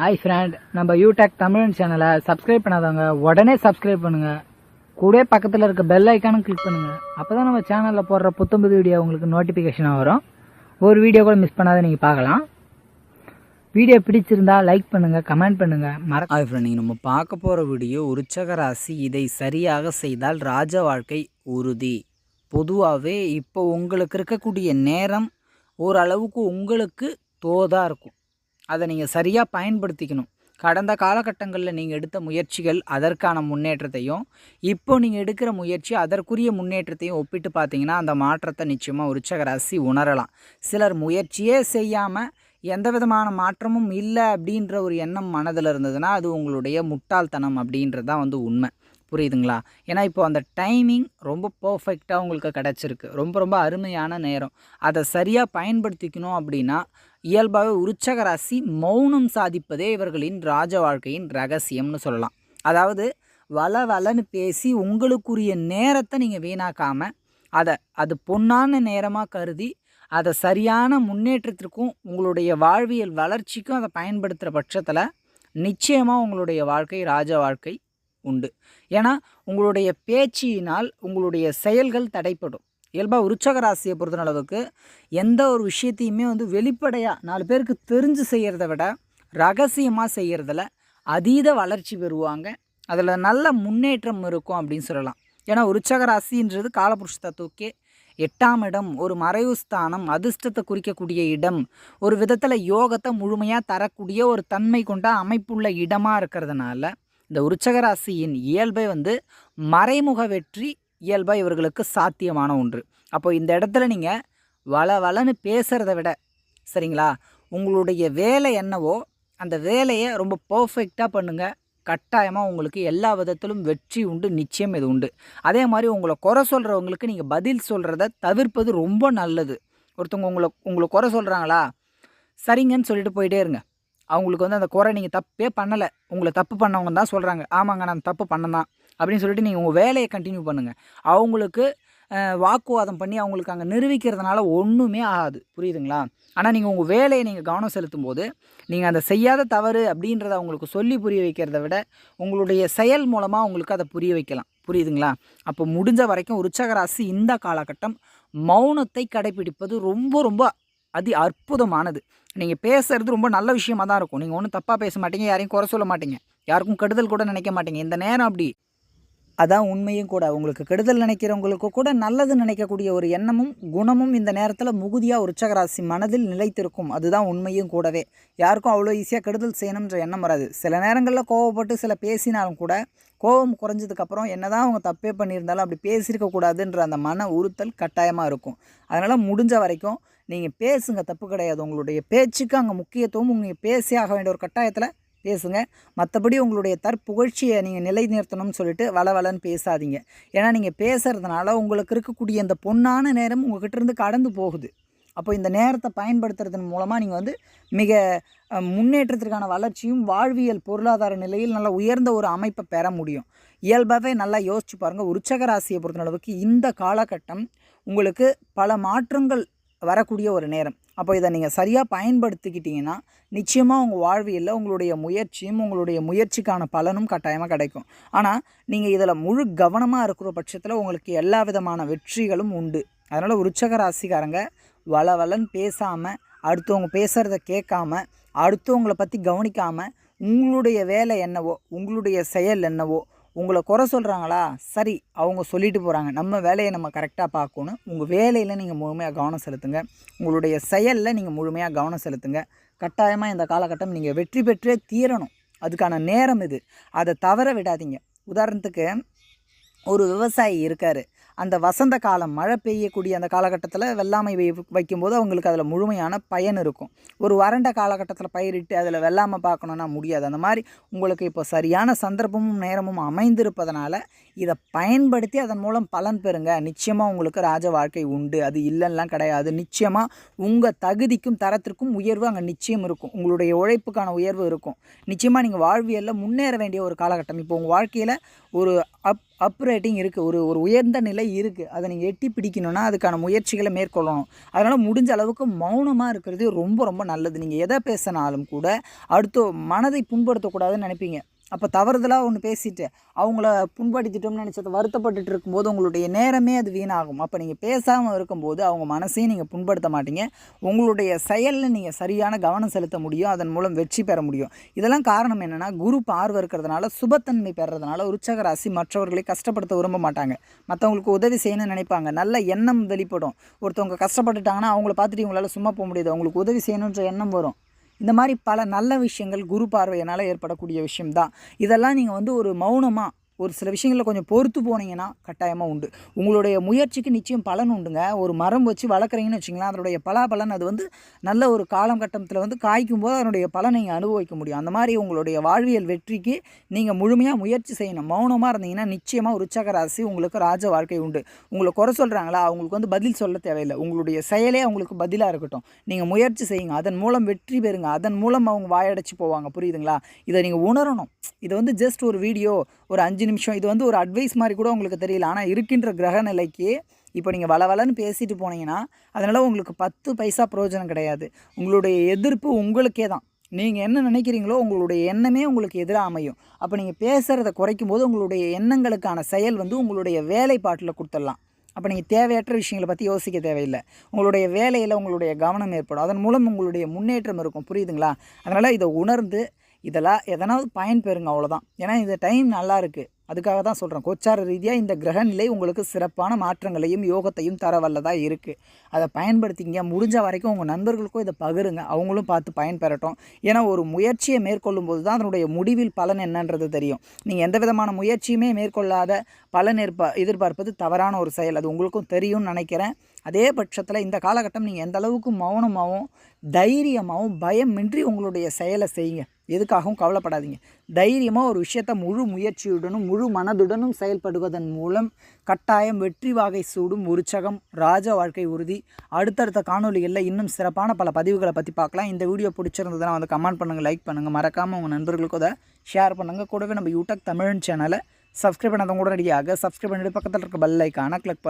Hi friend நம்ம யூடெக் தமிழன் சேனலை சப்ஸ்கிரைப் பண்ணாதவங்க உடனே சப்ஸ்கிரைப் பண்ணுங்க. கூட பக்கத்தில் இருக்க பெல் ஐக்கானும் கிளிக் பண்ணுங்க. அப்பதான் நம்ம சேனலில் போடுற புத்தம்புது வீடியோ உங்களுக்கு நோட்டிஃபிகேஷனாக வரும். ஒரு வீடியோ கூட மிஸ் பண்ணாத நீங்கள் பார்க்கலாம். வீடியோ பிடிச்சிருந்தா லைக் பண்ணுங்க கமெண்ட் பண்ணுங்க. மற ஹாய் ஃப்ரெண்ட் நீங்கள் நம்ம பார்க்க போகிற வீடியோ உற்சக ராசி இதை சரியாக செய்தால் ராஜ வாழ்க்கை உறுதி. பொதுவாகவே இப்போ உங்களுக்கு இருக்கக்கூடிய நேரம் ஓரளவுக்கு உங்களுக்கு தோதாக இருக்கும். அதை நீங்கள் சரியாக பயன்படுத்திக்கணும். கடந்த காலகட்டங்களில் நீங்கள் எடுத்த முயற்சிகள் அதற்கான முன்னேற்றத்தையும் இப்போ நீங்கள் எடுக்கிற முயற்சி அதற்குரிய முன்னேற்றத்தையும் ஒப்பிட்டு பார்த்தீங்கன்னா அந்த மாற்றத்தை நிச்சயமாக உற்சக ராசி உணரலாம். சிலர் முயற்சியே செய்யாமல் எந்த விதமான மாற்றமும் இல்லை அப்படின்ற ஒரு எண்ணம் மனதில் இருந்ததுன்னா அது உங்களுடைய முட்டாள்தனம் அப்படின்றது தான் வந்து உண்மை. புரியுதுங்களா? ஏன்னா இப்போ அந்த டைமிங் ரொம்ப பர்ஃபெக்டாக உங்களுக்கு கிடச்சிருக்கு. ரொம்ப ரொம்ப அருமையான நேரம். அதை சரியாக பயன்படுத்திக்கணும் அப்படின்னா இயல்பாகவே உற்சக ராசி மௌனம் சாதிப்பதே இவர்களின் ராஜ வாழ்க்கையின் ரகசியம்னு சொல்லலாம். அதாவது வள வளன்னு பேசி உங்களுக்குரிய நேரத்தை நீங்கள் வீணாக்காமல் அதை அது பொன்னான நேரமாக கருதி அதை சரியான முன்னேற்றத்திற்கும் உங்களுடைய வாழ்வியல் வளர்ச்சிக்கும் அதை பயன்படுத்துகிற பட்சத்தில் நிச்சயமாக உங்களுடைய வாழ்க்கை ராஜ வாழ்க்கை உண்டு. ஏன்னா உங்களுடைய பேச்சினால் உங்களுடைய செயல்கள் தடைப்படும். இயல்பாக உற்சக ராசியை பொறுத்த அளவுக்கு எந்த ஒரு விஷயத்தையுமே வந்து வெளிப்படையாக நாலு பேருக்கு தெரிஞ்சு செய்கிறத விட ரகசியமாக செய்கிறதுல அதீத வளர்ச்சி பெறுவாங்க. அதில் நல்ல முன்னேற்றம் இருக்கும் அப்படின்னு சொல்லலாம். ஏன்னா உற்சக ராசின்றது காலபுருஷ தத்துவக்கே எட்டாம் இடம் ஒரு மறைவு ஸ்தானம் அதிர்ஷ்டத்தை குறிக்கக்கூடிய இடம் ஒரு விதத்தில் யோகத்தை முழுமையாக தரக்கூடிய ஒரு தன்மை கொண்ட அமைப்புள்ள இடமாக இருக்கிறதுனால இந்த உற்சகராசியின் இயல்பை வந்து மறைமுக வெற்றி இயல்பாக இவர்களுக்கு சாத்தியமான ஒன்று. அப்போ இந்த இடத்துல நீங்கள் வள வளன்னு பேசுகிறத விட சரிங்களா? உங்களுடைய வேலை என்னவோ அந்த வேலையை ரொம்ப பர்ஃபெக்டாக பண்ணுங்கள் கட்டாயமாக உங்களுக்கு எல்லா விதத்திலும் வெற்றி உண்டு நிச்சயம் இது உண்டு. அதே மாதிரி உங்களை குறை சொல்கிறவங்களுக்கு நீங்கள் பதில் சொல்கிறத தவிர்ப்பது ரொம்ப நல்லது. ஒருத்தவங்க உங்களை உங்களை குறை சொல்கிறாங்களா சரிங்கன்னு சொல்லிட்டு போயிட்டே இருங்க. அவங்களுக்கு வந்து அந்த குறை நீங்கள் தப்பே பண்ணலை. உங்களை தப்பு பண்ணவங்க தான் சொல்கிறாங்க ஆமாங்க நான் தப்பு பண்ணதான் அப்படின்னு சொல்லிட்டு நீங்கள் உங்கள் வேலையை கண்டினியூ பண்ணுங்கள் அவங்களுக்கு வாக்குவாதம் பண்ணி அவங்களுக்கு அங்கே நிரூபிக்கிறதுனால ஒன்றுமே ஆகாது. புரியுதுங்களா? ஆனால் நீங்கள் உங்கள் வேலையை நீங்கள் கவனம் செலுத்தும் போது நீங்கள் அந்த செய்யாத தவறு அப்படின்றத அவங்களுக்கு சொல்லி புரிய வைக்கிறத விட உங்களுடைய செயல் மூலமாக அவங்களுக்கு அதை புரிய வைக்கலாம். புரியுதுங்களா? அப்போ முடிஞ்ச வரைக்கும் உற்சகராசி இந்த காலகட்டம் மௌனத்தை கடைபிடிப்பது ரொம்ப ரொம்ப அதி அற்புதமானது. நீங்கள் பேசுறது ரொம்ப நல்ல விஷயமா தான் இருக்கும். நீங்கள் ஒன்றும் தப்பாக பேச மாட்டீங்க யாரையும் குறை சொல்ல மாட்டீங்க. யாருக்கும் கெடுதல் கூட நினைக்க மாட்டீங்க. இந்த நேரம் அப்படி. அதான் உண்மையும் கூட. உங்களுக்கு கெடுதல் நினைக்கிறவங்களுக்கு கூட நல்லது நினைக்கக்கூடிய ஒரு எண்ணமும் குணமும் இந்த நேரத்தில் முகுதியாக உற்சகராசி மனதில் நிலைத்திருக்கும். அதுதான் உண்மையும் கூடவே. யாருக்கும் அவ்வளோ ஈஸியாக கெடுதல் செய்யணுன்ற எண்ணம் வராது. சில நேரங்களில் கோவப்பட்டு சில பேசினாலும் கூட கோபம் குறைஞ்சதுக்கப்புறம் என்னதான் அவங்க தப்பே பண்ணியிருந்தாலும் அப்படி பேசியிருக்க கூடாதுன்ற அந்த மன உறுத்தல் கட்டாயமாக இருக்கும். அதனால் முடிஞ்ச வரைக்கும் நீங்கள் பேசுங்க தப்பு கிடையாது. உங்களுடைய பேச்சுக்கு அங்கே முக்கியத்துவம் நீங்கள் பேசி ஆக வேண்டிய ஒரு கட்டாயத்தில் பேசுங்க. மற்றபடி உங்களுடைய தற்புகழ்ச்சியை நீங்கள் நிலைநிறுத்தணும்னு சொல்லிட்டு வளவலன்னு பேசாதீங்க. ஏன்னா நீங்கள் பேசுகிறதுனால உங்களுக்கு இருக்கக்கூடிய அந்த பொன்னான நேரம் உங்ககிட்ட இருந்து கடந்து போகுது. அப்போ இந்த நேரத்தை பயன்படுத்துறதன் மூலமாக நீங்கள் வந்து மிக முன்னேற்றத்திற்கான வளர்ச்சியும் வாழ்வியல் பொருளாதார நிலையில் நல்ல உயர்ந்த ஒரு அமைப்பை பெற முடியும். இயல்பாகவே நல்லா யோசிச்சு பாருங்கள் உற்சக ராசியை பொறுத்த அளவுக்கு இந்த காலகட்டம் உங்களுக்கு பல மாற்றங்கள் வரக்கூடிய ஒரு நேரம். அப்போ இதை நீங்கள் சரியாக பயன்படுத்திக்கிட்டிங்கன்னா நிச்சயமாக உங்கள் வாழ்வியலில் உங்களுடைய முயற்சியும் உங்களுடைய முயற்சிக்கான பலனும் கட்டாயமாக கிடைக்கும். ஆனால் நீங்கள் இதில் முழு கவனமாக இருக்கிற பட்சத்தில் உங்களுக்கு எல்லா விதமான வெற்றிகளும் உண்டு. அதனால் உற்சக ராசிக்காரங்க வள வளன்னு பேசாமல் அடுத்தவங்க பேசுகிறத கேட்காம அடுத்தவங்களை பற்றி கவனிக்காமல் உங்களுடைய வேலை என்னவோ உங்களுடைய செயல் என்னவோ உங்களை குறை சொல்கிறாங்களா சரி அவங்க சொல்லிட்டு போகிறாங்க நம்ம வேலையை நம்ம கரெக்டாக பார்க்கணும். உங்கள் வேலையில் நீங்கள் முழுமையாக கவனம் செலுத்துங்க. உங்களுடைய செயலில் நீங்கள் முழுமையாக கவனம் செலுத்துங்க. கட்டாயமாக இந்த காலகட்டம் நீங்கள் வெற்றி பெற்றே தீரணும். அதுக்கான நேரம் இது. அதை தவற விடாதீங்க. உதாரணத்துக்கு ஒரு விவசாயி இருக்கார். அந்த வசந்த காலம் மழை பெய்யக்கூடிய அந்த காலகட்டத்தில் வெள்ளாமை வை வைக்கும்போது அவங்களுக்கு அதில் முழுமையான பயன் இருக்கும். ஒரு வறண்ட காலகட்டத்தில் பயிரிட்டு அதில் வெள்ளாமை பார்க்கணுன்னா முடியாது. அந்த மாதிரி உங்களுக்கு இப்போ சரியான சந்தர்ப்பமும் நேரமும் அமைந்திருப்பதனால இதை பயன்படுத்தி அதன் மூலம் பலன் பெறுங்க. நிச்சயமாக உங்களுக்கு ராஜ வாழ்க்கை உண்டு. அது இல்லைன்னெலாம் கிடையாது. நிச்சயமாக உங்கள் தகுதிக்கும் தரத்திற்கும் உயர்வு அங்கே நிச்சயம் இருக்கும். உங்களுடைய உழைப்புக்கான உயர்வு இருக்கும். நிச்சயமாக நீங்கள் வாழ்வியலில் முன்னேற வேண்டிய ஒரு காலகட்டம். இப்போ உங்கள் வாழ்க்கையில் ஒரு அப் அப் ரேட்டிங் இருக்குது ஒரு ஒரு உயர்ந்த நிலை இருக்குது அதை நீங்கள் எட்டி பிடிக்கணும்னா அதுக்கான முயற்சிகளை மேற்கொள்ளணும். அதனால் முடிஞ்ச அளவுக்கு மௌனமாக இருக்கிறது ரொம்ப ரொம்ப நல்லது. நீங்கள் எதை பேசினாலும் கூட அடுத்த மனதை புண்படுத்தக்கூடாதுன்னு நினைப்பீங்க. அப்போ தவறுதலாக ஒன்று பேசிட்டு அவங்கள புண்படுத்திட்டோம்னு நினச்சதை வருத்தப்பட்டுட்டு இருக்கும்போது உங்களுடைய நேரமே அது வீணாகும். அப்போ நீங்கள் பேசாமல் இருக்கும்போது அவங்க மனசையும் நீங்கள் புண்படுத்த மாட்டீங்க. உங்களுடைய செயலில் நீங்கள் சரியான கவனம் செலுத்த முடியும். அதன் மூலம் வெற்றி பெற முடியும். இதெல்லாம் காரணம் என்னென்னா குரு பார்வை இருக்கிறதுனால சுபத்தன்மை பெறதுனால உற்சக ராசி மற்றவர்களை கஷ்டப்படுத்த விரும்ப மாட்டாங்க. மற்றவங்களுக்கு உதவி செய்யணும்னு நினைப்பாங்க. நல்ல எண்ணம் வெளிப்படும். ஒருத்தவங்க கஷ்டப்பட்டுட்டாங்கன்னா அவங்கள பார்த்துட்டு இவங்களால சும்மா போக முடியாது. அவங்களுக்கு உதவி செய்யணுன்ற எண்ணம் வரும். இந்த மாதிரி பல நல்ல விஷயங்கள் குரு பார்வையினால் ஏற்படக்கூடிய விஷயம்தான். இதெல்லாம் நீங்கள் வந்து ஒரு மௌனமாக ஒரு சில விஷயங்களில் கொஞ்சம் பொறுத்து போனீங்கன்னா கட்டாயமாக உண்டு. உங்களுடைய முயற்சிக்கு நிச்சயம் பலன் உண்டுங்க. ஒரு மரம் வச்சு வளர்க்குறீங்கன்னு வச்சிங்களேன் அதனுடைய பலாபலன் அது வந்து நல்ல ஒரு காலம் கட்டத்தில் வந்து காய்க்கும் போது அதனுடைய பலனை நீங்கள் அனுபவிக்க முடியும். அந்த மாதிரி உங்களுடைய வாழ்வியல் வெற்றிக்கு நீங்கள் முழுமையாக முயற்சி செய்யணும். மௌனமாக இருந்தீங்கன்னா நிச்சயமாக உற்சாக ராசி உங்களுக்கு ராஜ வாழ்க்கை உண்டு. உங்களை குறை சொல்கிறாங்களா அவங்களுக்கு வந்து பதில் சொல்ல தேவையில்லை. உங்களுடைய செயலே அவங்களுக்கு பதிலாக இருக்கட்டும். நீங்கள் முயற்சி செய்யுங்க. அதன் மூலம் வெற்றி பெறுங்க. அதன் மூலம் அவங்க வாயடைச்சு போவாங்க. புரியுதுங்களா? இதை நீங்கள் உணரணும். இது வந்து ஜஸ்ட் ஒரு வீடியோ ஒரு அஞ்சு நிமிஷம். இது வந்து ஒரு அட்வைஸ் மாதிரி கூட உங்களுக்கு தெரியல. ஆனால் இருக்கின்ற கிரக நிலைக்கு இப்போ நீங்கள் வளவலன்னு பேசிட்டு போனீங்கன்னா அதனால் உங்களுக்கு பத்து பைசா பிரயோஜனம் கிடையாது. உங்களுடைய எதிர்ப்பு உங்களுக்கே தான். நீங்கள் என்ன நினைக்கிறீங்களோ உங்களுடைய எண்ணமே உங்களுக்கு எதிராக அமையும். அப்போ நீங்கள் பேசுகிறத குறைக்கும் போது உங்களுடைய எண்ணங்களுக்கான செயல் வந்து உங்களுடைய வேலைப்பாட்டில் கொடுத்துடலாம். அப்போ நீங்கள் தேவையற்ற விஷயங்களை பற்றி யோசிக்க தேவையில்லை. உங்களுடைய வேலையில் உங்களுடைய கவனம் ஏற்படும். அதன் மூலம் உங்களுடைய முன்னேற்றம் இருக்கும். புரியுதுங்களா? அதனால் இதை உணர்ந்து இதெல்லாம் எதனாவது பயன் பெறுங்க அவ்வளோதான் ஏன்னா இந்த டைம் நல்லா இருக்குது அதுக்காக தான் சொல்கிறேன் கோச்சார ரீதியாக இந்த கிரக நிலை உங்களுக்கு சிறப்பான மாற்றங்களையும் யோகத்தையும் தர வல்லதாக இருக்குது அதை பயன்படுத்திங்க முடிஞ்ச வரைக்கும் உங்கள் நண்பர்களுக்கும் இதை பகிருங்க. அவங்களும் பார்த்து பயன்பெறட்டும். ஏன்னா ஒரு முயற்சியை மேற்கொள்ளும் போது தான் அதனுடைய முடிவில் பலன் என்னன்றது தெரியும். நீங்கள் எந்த விதமான முயற்சியுமே மேற்கொள்ளாத பலன் எதிர்பார்ப்பது தவறான ஒரு செயல். அது உங்களுக்கும் தெரியும்னு நினைக்கிறேன். அதே பட்சத்தில் இந்த காலகட்டம் நீங்கள் எந்த அளவுக்கு மௌனமாகவும் தைரியமாகவும் பயமின்றி உங்களுடைய செயலை செய்யுங்க. எதுக்காகவும் கவலைப்படாதீங்க. தைரியமாக ஒரு விஷயத்தை முழு முயற்சியுடனும் முழு மனதுடனும் செயல்படுவதன் மூலம் கட்டாயம் வெற்றி வாகை சூடும் உற்சகம் ராஜ வாழ்க்கை உறுதி. அடுத்தடுத்த காணொலிகளில் இன்னும் சிறப்பான பல பதிவுகளை பற்றி பார்க்கலாம். இந்த வீடியோ பிடிச்சிருந்ததுன்னா வந்து கமெண்ட் பண்ணுங்கள் லைக் பண்ணுங்கள் மறக்காமல் உங்கள் நண்பர்களுக்கும் அதை ஷேர் பண்ணுங்கள் கூடவே நம்ம யூடியூப் தமிழ் சேனலை சப்ஸ்கிரைப் பண்ணாதவங்க உடனடியாக சப்ஸ்கிரைப் பண்ணிட்டு பக்கத்தில் இருக்க பெல் ஐக்கானை கிளிக் பண்ணுங்கள்